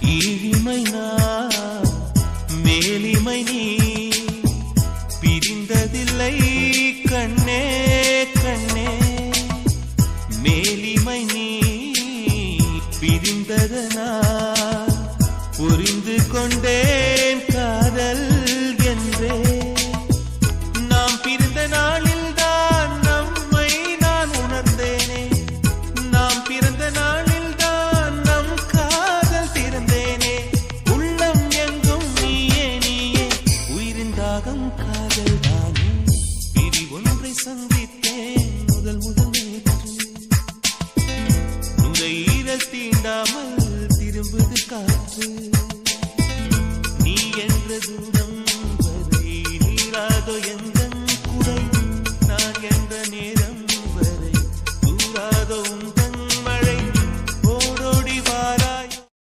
கீழிமை நான் மேலிமை நீ. பிரிந்ததில்லை கண்ணே கண்ணே. மேலிமை நீ பிரிந்ததனால் புரிந்து கொண்டே ராகம் காதல் தானே பிரி ஒன்றை சந்தித்தேன் முதல் முதல் நேற்று நுரையீரல் தீண்டாமல் திரும்புது காற்று. நீ என்ற தூரம் வரை நீராதோ என்